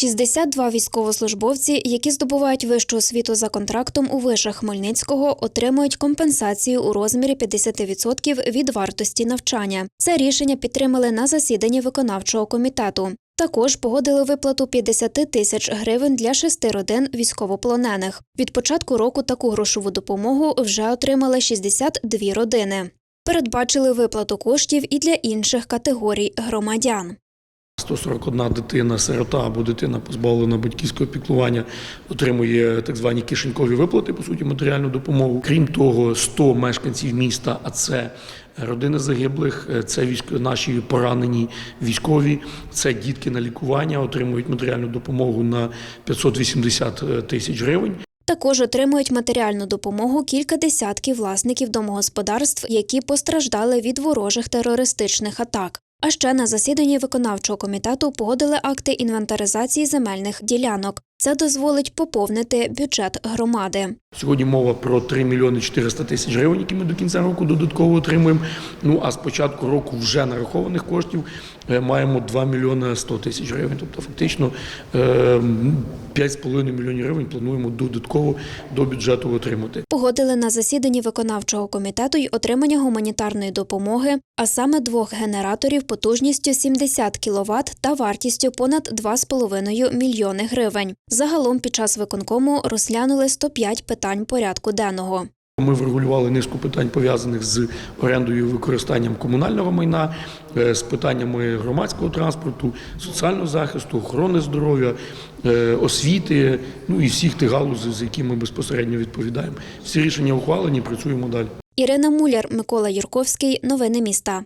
62 військовослужбовці, які здобувають вищу освіту за контрактом у вишах Хмельницького, отримують компенсацію у розмірі 50% від вартості навчання. Це рішення підтримали на засіданні виконавчого комітету. Також погодили виплату 50 тисяч гривень для шести родин військовополонених. Від початку року таку грошову допомогу вже отримали 62 родини. Передбачили виплату коштів і для інших категорій громадян. 141 дитина, сирота або дитина позбавлена батьківського піклування отримує так звані кишенькові виплати, по суті, матеріальну допомогу. Крім того, 100 мешканців міста, а це родини загиблих, це наші поранені військові, це дітки на лікування, отримують матеріальну допомогу на 580 тисяч гривень. Також отримують матеріальну допомогу кілька десятків власників домогосподарств, які постраждали від ворожих терористичних атак. А ще на засіданні виконавчого комітету погодили акти інвентаризації земельних ділянок. Це дозволить поповнити бюджет громади. Сьогодні мова про 3 мільйони 400 тисяч гривень, які ми до кінця року додатково отримуємо. Ну а з початку року вже нарахованих коштів е, маємо 2 мільйони 100 тисяч гривень. Тобто фактично е, 5,5 мільйонів гривень плануємо додатково до бюджету отримати. Погодили на засіданні виконавчого комітету й отримання гуманітарної допомоги, а саме двох генераторів потужністю 70 кВт та вартістю понад 2,5 мільйони гривень. Загалом під час виконкому розглянули 105 питань порядку денного. Ми врегулювали низку питань пов'язаних з орендою і використанням комунального майна, е, з питаннями громадського транспорту, соціального захисту, охорони здоров'я, е, освіти, ну і всіх тих галузей, з якими ми безпосередньо відповідаємо. Всі рішення ухвалені, працюємо далі. Ірина Муляр, Микола Юрковський. Новини міста.